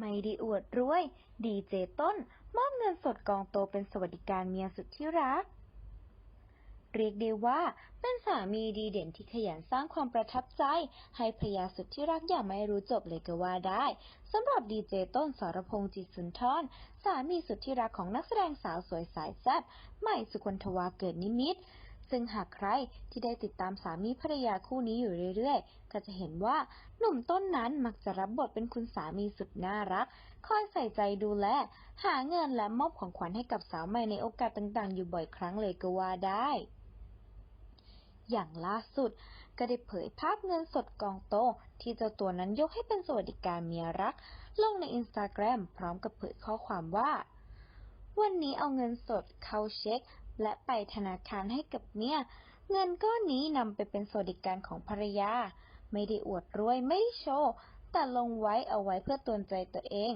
ไม่ได้อวดรวย ดีเจต้น มอบเงินสดกองโตเป็นสวัสดิการเมียสุดที่รัก เรียกได้ว่าเป็นสามีดีเด่นที่ขยันสร้างความประทับใจ ให้ภรรยาสุดที่รักอย่างไม่รู้จบเลยก็ว่าได้สำหรับดีเจต้นสรพงษ์จิตสุนทรสามีสุดที่รักของนักแสดงสาวสวยสายแซ่บใหม่สุคนทวาเกิดนิมิตร ซึ่งหากใครที่ได้ติดตามสามีภรรยาคู่นี้อยู่เรื่อยๆ ก็จะเห็นว่าหนุ่มต้นนั้นมักจะรับบทเป็นคุณสามีสุดน่ารัก คอยใส่ใจดูแล หาเงินและมอบของขวัญให้กับสาวใหม่ในโอกาสต่างๆ อยู่บ่อยครั้งเลยก็ว่าได้อย่างล่าสุดก็ได้เผยภาพเงินสดกองโต ที่เจ้าตัวนั้นยกให้เป็นสวัสดิการเมียรัก ลงในอินสตาแกรมพร้อมกับเผยข้อความว่า วันนี้เอาเงินสดเข้าเช็ค และไปธนาคารให้กับเมียเงินก้อนนี้นำไปเป็นสวัสดิการของภรรยา ไม่ได้อวดรวยไม่ได้โชว์แต่ลงไว้เอาไว้เพื่อตือนใจตัวเอง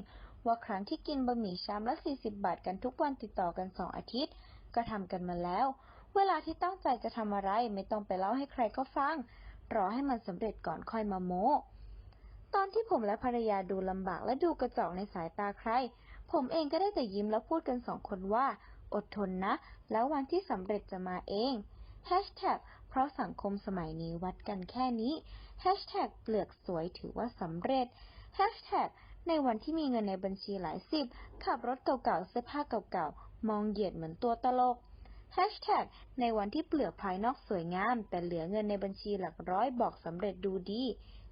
ว่าครั้งที่กินบะหมี่ชามละ 40 บาทกันทุกวันติดต่อกัน2อาทิตย์ ก็ทำกันมาแล้ว เวลาที่ตั้งใจจะทำอะไรไม่ต้องไปเล่าให้ใครก็ฟัง รอให้มันสำเร็จก่อนค่อยมาโม้ตอนที่ผมและภรรยาดูลำบากและดูกระจอกในสายตาใคร ผมเองก็ได้แต่ยิ้มแล้วพูดกันสองคนว่า อดทนนะ แล้ววันที่สำเร็จจะมาเอง Hashtag เพราะสังคมสมัยนี้วัดกันแค่นี้ Hashtag เปลือกสวยถือว่าสำเร็จ Hashtag ในวันที่มีเงินในบัญชีหลายสิบ ขับรถเก่าๆ เสื้อผ้าเก่าๆ มองเหยียดเหมือนตัวตลก Hashtag ในวันที่เปลือกภายนอกสวยงาม แต่เหลือเงินในบัญชีหลักร้อยบอกสำเร็จดูดี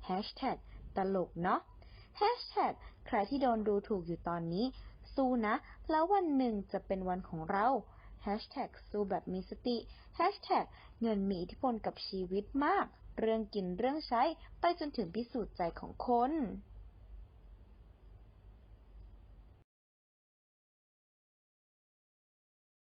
Hashtag ตลกเนาะ Hashtag ใครที่โดนดูถูกอยู่ตอนนี้ สู้นะ แล้ววันหนึ่งจะเป็นวันของเรา Hashtag สู้แบบมีสติ Hashtag เงินมีอิทธิพลกับชีวิตมาก เรื่องกินเรื่องใช้ ไปจนถึงพิสูจน์ใจของคน